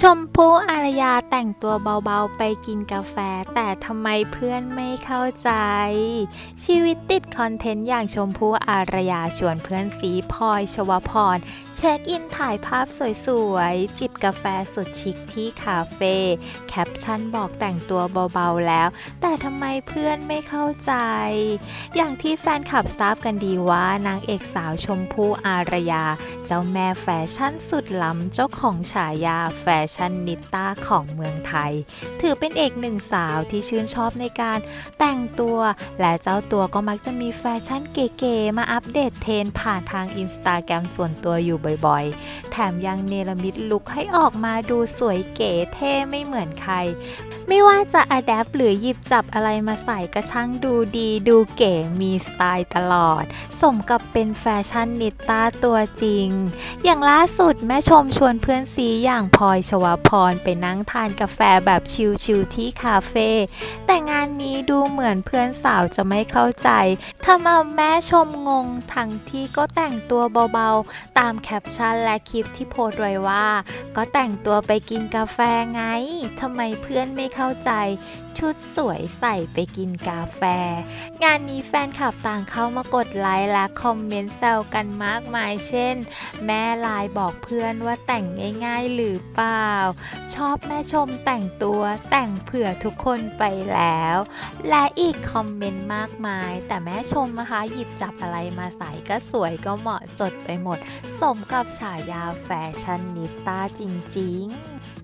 ชมพู่อารยาแต่งตัวเบาๆไปกินกาแฟ แต่ทำไมเพื่อนไม่เข้าใจ ชีวิตติดคอนเทนต์อย่างชมพู่อารยาชวนเพื่อนสีพลอยชวพร เช็คอินถ่ายภาพสวยๆ จิบกาแฟสุดชิคที่คาเฟ่แคปชั่นบอกแต่งตัวเบาๆแล้ว แต่ทำไมเพื่อนไม่เข้าใจ อย่างที่แฟนคลับทราบกันดีว่านางเอกสาวชมพู่อารยา เจ้าแม่แฟชั่นสุดล้ำเจ้าของฉายาแฟชั่นนิต้าของเมืองไทย ถือเป็นเอกหนึ่งสาวที่ชื่นชอบในการแต่งตัวและเจ้าตัวก็มักจะมีแฟชั่นเก๋ๆมาอัปเดตเทรนผ่านทางอินสตาแกรมส่วนตัวอยู่บ่อยๆ แถมยังเนรมิตลุคให้ออกมาดูสวยเก๋เท่ไม่เหมือนใครไม่ว่าจะอัดแอปหรือหยิบจับอะไรมาใส่ก็ช่างดูดีดูเก๋มีสไตล์ตลอด สมกับเป็นแฟชั่นนิตตาตัวจริง อย่างล่าสุดแม่ชมชวนเพื่อนซีอย่างพลอยชวพรไปนั่งทานกาแฟแบบชิลๆที่คาเฟ่แต่งานนี้ดูเหมือนเพื่อนสาวจะไม่เข้าใจทำเอาแม่ชมงงทั้งที่ก็แต่งตัวเบาๆ ตามแคปชั่นและคลิปที่โพสต์ไว้ว่า ก็แต่งตัวไปกินกาแฟไงทำไมเพื่อนไม่เข้าใจ ชุดสวยใส่ไปกินกาแฟ งานนี้แฟนคลับต่างเข้ามากดไลค์และคอมเมนต์แซวกันมากมายเช่น แม่ไลน์บอกเพื่อนว่าแต่งง่ายๆหรือเปล่า ชอบแม่ชมแต่งตัวแต่งเผื่อทุกคนไปแล้ว และอีกคอมเมนต์มากมาย แต่แม่ชมนะคะ หยิบจับอะไรมาใส่ก็สวยก็เหมาะจดไปหมด สมกับฉายาแฟชั่นนิต้าจริง ๆ